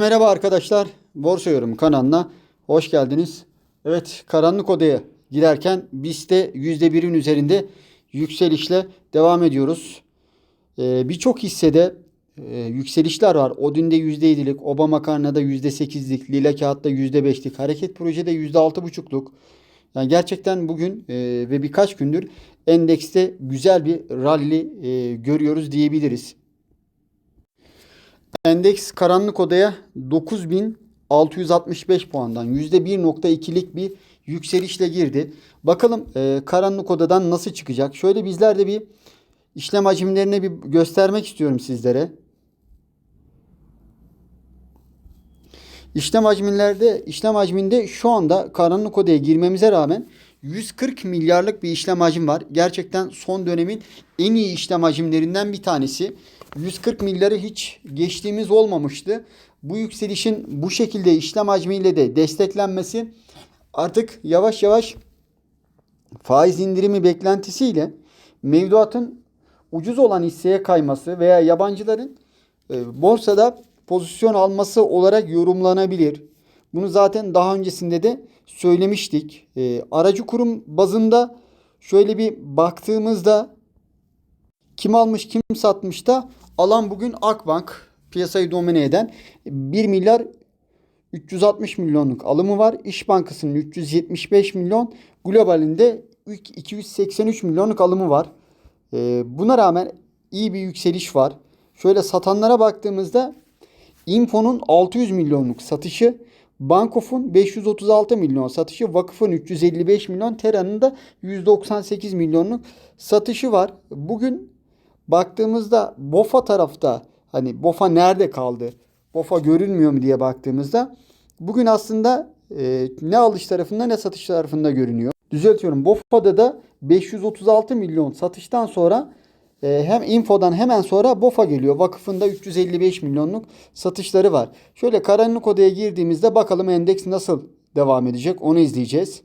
Merhaba arkadaşlar. Borsa Yorum kanalına hoş geldiniz. Evet karanlık odaya girerken BIST'te %1'in üzerinde yükselişle devam ediyoruz. Ee, Birçok hissede e, yükselişler var. Odin'de %7'lik, Oba Makarna'da %8'lik, Lila Kağıt'ta %5'lik, Hareket Proje'de %6,5'luk. Yani gerçekten bugün e, ve birkaç gündür endekste güzel bir rally e, görüyoruz diyebiliriz. Endeks karanlık odaya 9665 puandan %1.2'lik bir yükselişle girdi. Bakalım e, karanlık odadan nasıl çıkacak? Şöyle bizler de bir işlem hacimlerini bir göstermek istiyorum sizlere. İşlem hacminlerde işlem hacminde şu anda karanlık odaya girmemize rağmen 140 milyarlık bir işlem hacim var. Gerçekten son dönemin en iyi işlem hacimlerinden bir tanesi. 140 milyarı hiç geçtiğimiz olmamıştı. Bu yükselişin bu şekilde işlem hacmiyle de desteklenmesi artık yavaş yavaş faiz indirimi beklentisiyle mevduatın ucuz olan hisseye kayması veya yabancıların e, borsada pozisyon alması olarak yorumlanabilir. Bunu zaten daha öncesinde de söylemiştik. E, aracı kurum bazında şöyle bir baktığımızda kim almış kim satmış da alan bugün Akbank piyasayı domine eden 1 milyar 360 milyonluk alımı var. İş Bankası'nın 375 milyon, globalinde 283 milyonluk alımı var. Ee, buna rağmen iyi bir yükseliş var. Şöyle satanlara baktığımızda Info'nun 600 milyonluk satışı, Bankof'un 536 milyon satışı, Vakıf'ın 355 milyon, Tera'nın da 198 milyonluk satışı var. Bugün baktığımızda BOFA tarafta hani BOFA nerede kaldı? BOFA görünmüyor mu diye baktığımızda bugün aslında e, ne alış tarafında ne satış tarafında görünüyor. Düzeltiyorum. BOFA'da da 536 milyon satıştan sonra e, hem infodan hemen sonra BOFA geliyor. Vakıfında 355 milyonluk satışları var. Şöyle karanlık odaya girdiğimizde bakalım endeks nasıl devam edecek onu izleyeceğiz.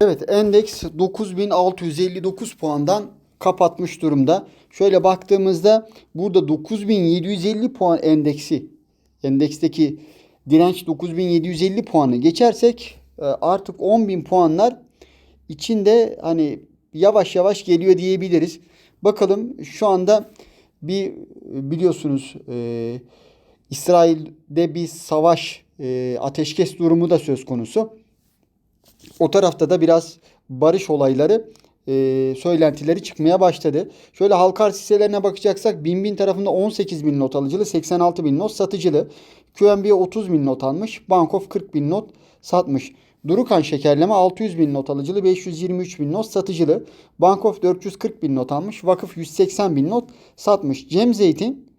Evet endeks 9659 puandan kapatmış durumda. Şöyle baktığımızda burada 9750 puan endeksi endeksteki direnç 9750 puanı geçersek e, artık 10.000 puanlar içinde hani yavaş yavaş geliyor diyebiliriz. Bakalım şu anda bir biliyorsunuz e, İsrail'de bir savaş e, ateşkes durumu da söz konusu. O tarafta da biraz barış olayları e, söylentileri çıkmaya başladı. Şöyle halka arz hisselerine bakacaksak Binbin tarafında 18 bin not alıcılı, 86 bin not satıcılı. QNB 30 bin not almış. Bankof 40 bin not satmış. Durukan şekerleme 600 bin not alıcılı, 523 bin not satıcılı. Bankof 440 bin not almış. Vakıf 180 bin not satmış. Cem Zeytin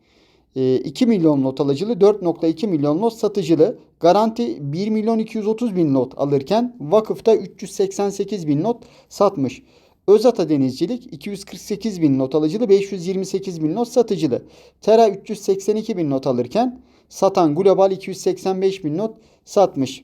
2 milyon not alıcılı, 4.2 milyon not satıcılı. Garanti 1 milyon 230 bin not alırken vakıfta 388 bin not satmış. Özata Denizcilik 248 bin not alıcılı, 528 bin not satıcılı. Tera 382 bin not alırken satan Global 285 bin not satmış.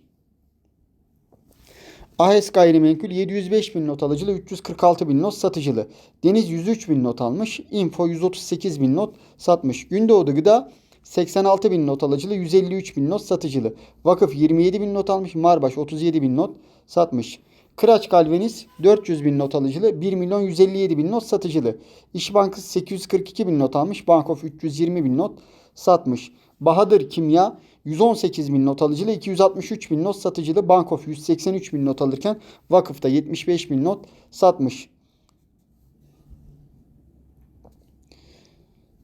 AHES gayrimenkul 705 bin not alıcılı, 346 bin not satıcılı. Deniz 103 bin not almış. Info 138 bin not satmış. Gündoğdu Gıda 86 bin not alıcılı, 153 bin not satıcılı. Vakıf 27 bin not almış. Marbaş 37 bin not satmış. Kıraç Galveniz 400 bin not alıcılı, 1 milyon 157 bin not satıcılı. İş Bankası 842 bin not almış. Bankof 320 bin not satmış. Bahadır Kimya 118 bin not alıcılı, 263 bin not satıcılı. Bankof 183 bin not alırken vakıfta 75 bin not satmış.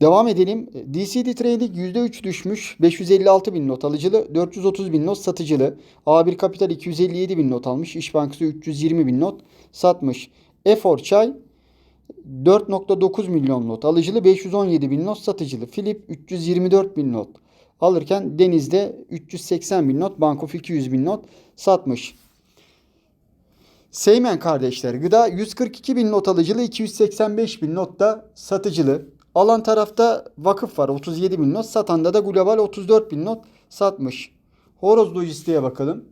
Devam edelim. DCD Trading %3 düşmüş. 556 bin not alıcılı. 430 bin not satıcılı. A1 Kapital 257 bin not almış. İş Bankası 320 bin not satmış. Efor Çay 4.9 milyon not alıcılı. 517 bin not satıcılı. Philip 324 bin not alırken Deniz'de 380 bin not. Bankof 200 bin not satmış. Seymen kardeşler gıda 142 bin not alıcılı 285 bin not da satıcılı. Alan tarafta vakıf var 37 bin not. Satanda da global 34 bin not satmış. Horoz Lojistik'e bakalım.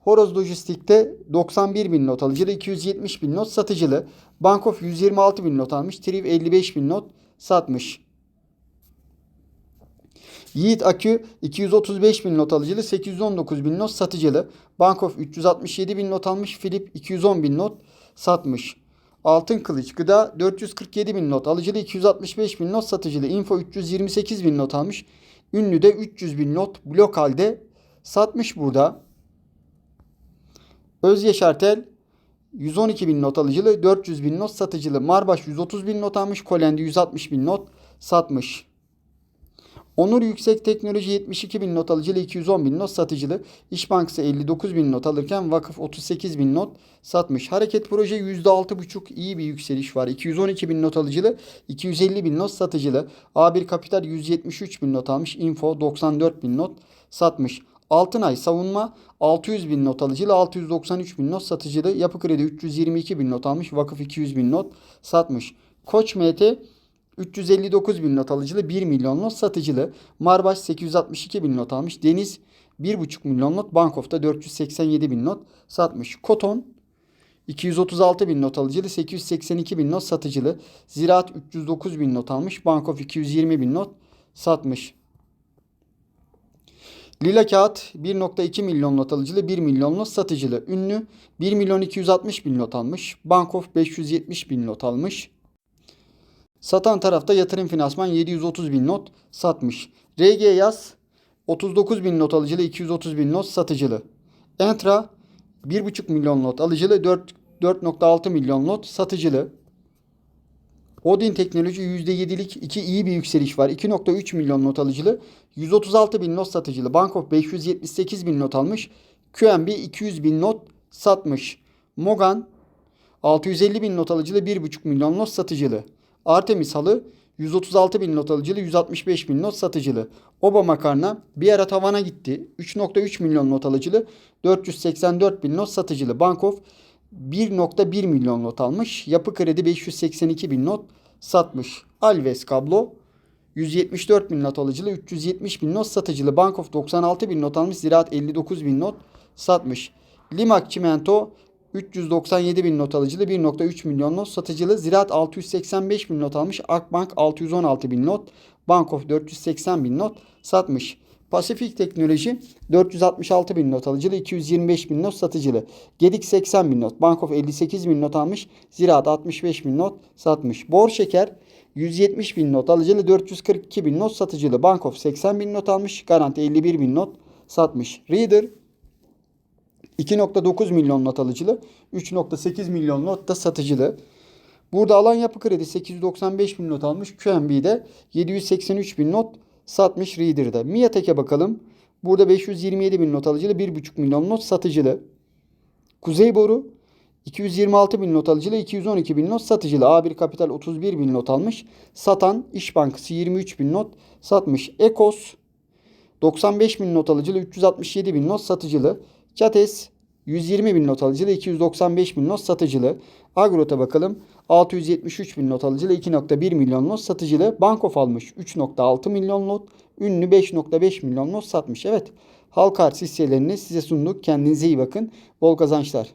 Horoz Lojistik'te 91 bin not alıcılı 270 bin not satıcılı. Bankof 126 bin not almış. Triv 55 bin not satmış. Yiğit Akü 235 bin not alıcılı 819 bin not satıcılı. Bankof 367 bin not almış. Filip 210 bin not satmış. Altın Kılıç Gıda 447 bin not alıcılı 265 bin not satıcılı. Info 328 bin not almış. Ünlü de 300 bin not blok halde satmış burada. Özyeşartel 112 bin not alıcılı 400 bin not satıcılı. Marbaş 130 bin not almış. Kolendi 160 bin not satmış. Onur Yüksek Teknoloji 72 bin not alıcılı 210 bin not satıcılı. İş Bankası 59 bin not alırken Vakıf 38 bin not satmış. Hareket Proje %6,5 iyi bir yükseliş var. 212 bin not alıcılı 250 bin not satıcılı. A1 Kapital 173 bin not almış. Info 94 bin not satmış. Altınay Savunma 600 bin not alıcılı 693 bin not satıcılı. Yapı Kredi 322 bin not almış. Vakıf 200 bin not satmış. Koç MT 359 bin not alıcılı 1 milyon not satıcılı. Marbaş 862 bin not almış. Deniz 1,5 milyon not. Bankof'ta 487 bin not satmış. Koton 236 bin not alıcılı 882 bin not satıcılı. Ziraat 309 bin not almış. Bankof 220 bin not satmış. Lila Kağıt 1.2 milyon not alıcılı 1 milyon not satıcılı. Ünlü 1 milyon 260 bin not almış. Bankof 570 bin not almış. Satan tarafta yatırım finansman 730 bin not satmış. RG Yaz 39 bin not alıcılı 230 bin not satıcılı. Entra 1,5 milyon not alıcılı 4 4.6 milyon not satıcılı. Odin Teknoloji %7'lik 2 iyi bir yükseliş var. 2.3 milyon not alıcılı. 136 bin not satıcılı. Bankof 578 bin not almış. QNB 200 bin not satmış. Mogan 650 bin not alıcılı 1.5 milyon not satıcılı. Artemis Halı 136 bin not alıcılı 165 bin not satıcılı. Oba Makarna bir ara tavana gitti. 3.3 milyon not alıcılı 484 bin not satıcılı. Bankof 1.1 milyon not almış. Yapı Kredi 582 bin not satmış. Alves Kablo 174 bin not alıcılı 370 bin not satıcılı. Bankof 96 bin not almış. Ziraat 59 bin not satmış. Limak Çimento 397 bin not alıcılı 1.3 milyon not satıcılı. Ziraat 685 bin not almış. Akbank 616 bin not. Bankof 480 bin not satmış. Pasifik Teknoloji 466 bin not alıcılı, 225 bin not satıcılı. Gedik 80 bin not, Bankof 58 bin not almış, Ziraat 65 bin not satmış. Bor Şeker 170 bin not alıcılı, 442 bin not satıcılı. Bankof 80 bin not almış, Garanti 51 bin not satmış. Reader 2.9 milyon not alıcılı, 3.8 milyon not da satıcılı. Burada alan yapı kredi 895 bin not almış. QNB'de 783 bin not satmış Reader'da. Miatek'e bakalım. Burada 527 bin not alıcılı 1,5 milyon not satıcılı. Kuzey Boru 226 bin not alıcılı 212 bin not satıcılı. A1 Kapital 31 bin not almış. Satan İş Bankası 23 bin not satmış. Ekos 95 bin not alıcılı 367 bin not satıcılı. Çates 120 bin not alıcılı 295 bin not satıcılı. Agrot'a bakalım. 673 bin not alıcılı 2.1 milyon not satıcılı. Bankof almış 3.6 milyon not. Ünlü 5.5 milyon not satmış. Evet halka arz hisselerini size sunduk. Kendinize iyi bakın. Bol kazançlar.